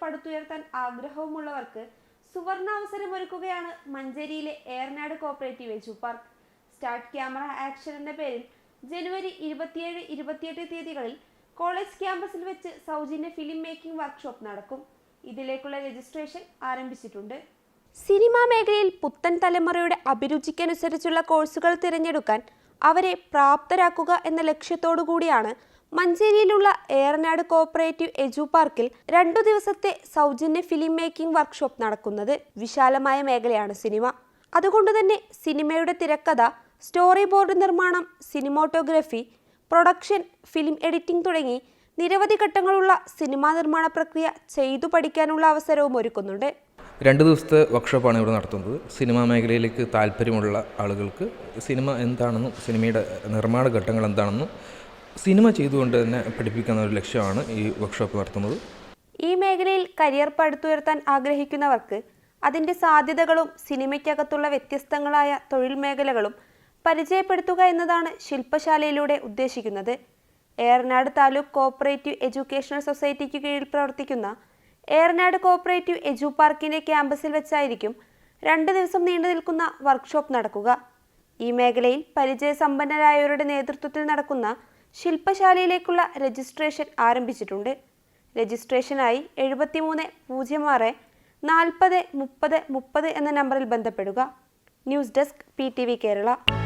പടുത്തുയർത്താൻ ആഗ്രഹവുമുള്ളവർക്ക് സുവർണാവസരമൊരുക്കുകയാണ് മഞ്ചേരിയിലെ Ernad cooperative edu park start camera action എന്ന പേരിൽ ജനുവരി ഇരുപത്തിയേഴ് ഇരുപത്തിയെട്ട് തീയതികളിൽ കോളേജ് ക്യാമ്പസിൽ വെച്ച് സൗജന്യ ഫിലിം മേക്കിംഗ് വർക്ക്ഷോപ്പ് നടക്കും. ഇതിലേക്കുള്ള രജിസ്ട്രേഷൻ ആരംഭിച്ചിട്ടുണ്ട്. സിനിമാ മേഖലയിൽ പുത്തൻ തലമുറയുടെ അഭിരുചിക്കനുസരിച്ചുള്ള കോഴ്സുകൾ തിരഞ്ഞെടുക്കാൻ അവരെ പ്രാപ്തരാക്കുക എന്ന ലക്ഷ്യത്തോടു കൂടിയാണ് മഞ്ചേരിയിലുള്ള ഏറനാട് കോപ്പറേറ്റീവ് എജു പാർക്കിൽ രണ്ടു ദിവസത്തെ സൗജന്യ ഫിലിം മേക്കിംഗ് വർക്ക്ഷോപ്പ് നടക്കുന്നത് വിശാലമായ മേഖലയാണ് സിനിമ. അതുകൊണ്ട് തന്നെ സിനിമയുടെ തിരക്കഥ സ്റ്റോറി ബോർഡ് നിർമ്മാണം സിനിമോട്ടോഗ്രഫി പ്രൊഡക്ഷൻ ഫിലിം എഡിറ്റിംഗ് തുടങ്ങി നിരവധി ഘട്ടങ്ങളുള്ള സിനിമാ നിർമ്മാണ പ്രക്രിയ ചെയ്തു പഠിക്കാനുള്ള അവസരവും ഒരുക്കുന്നുണ്ട്. രണ്ട് ദിവസത്തെ വർക്ക്ഷോപ്പാണ് ഇവിടെ നടത്തുന്നത്. സിനിമാ മേഖലയിലേക്ക് താല്പര്യമുള്ള ആളുകൾക്ക് സിനിമ എന്താണെന്നും സിനിമയുടെ നിർമ്മാണ ഘട്ടങ്ങൾ എന്താണെന്നും സിനിമ ചെയ്തുകൊണ്ട് തന്നെ പഠിപ്പിക്കുന്ന ഒരു ലക്ഷ്യമാണ് ഈ വർക്ക്ഷോപ്പ് നടത്തുന്നത്. ഈ മേഖലയിൽ കരിയർ പടുത്തുയർത്താൻ ആഗ്രഹിക്കുന്നവർക്ക് അതിന്റെ സാധ്യതകളും സിനിമയ്ക്കകത്തുള്ള വ്യത്യസ്തങ്ങളായ തൊഴിൽ മേഖലകളും പരിചയപ്പെടുത്തുക എന്നതാണ് ശില്പശാലയിലൂടെ ഉദ്ദേശിക്കുന്നത്. ഏറനാട് താലൂക്ക് കോപ്പറേറ്റീവ് എഡ്യൂക്കേഷണൽ സൊസൈറ്റിക്ക് കീഴിൽ പ്രവർത്തിക്കുന്ന ഏറനാട് കോപ്പറേറ്റീവ് എജു പാർക്കിന്റെ ക്യാമ്പസിൽ വെച്ചായിരിക്കും രണ്ട് ദിവസം നീണ്ടു നിൽക്കുന്ന വർക്ക്ഷോപ്പ് നടക്കുക. ഈ മേഖലയിൽ പരിചയസമ്പന്നരായവരുടെ നേതൃത്വത്തിൽ നടക്കുന്ന ശില്പശാലയിലേക്കുള്ള രജിസ്ട്രേഷൻ ആരംഭിച്ചിട്ടുണ്ട്. രജിസ്ട്രേഷനായി എഴുപത്തിമൂന്ന് പൂജ്യം ആറ് നാൽപ്പത് മുപ്പത് മുപ്പത് എന്ന നമ്പറിൽ ബന്ധപ്പെടുക. News desk P T V Kerala.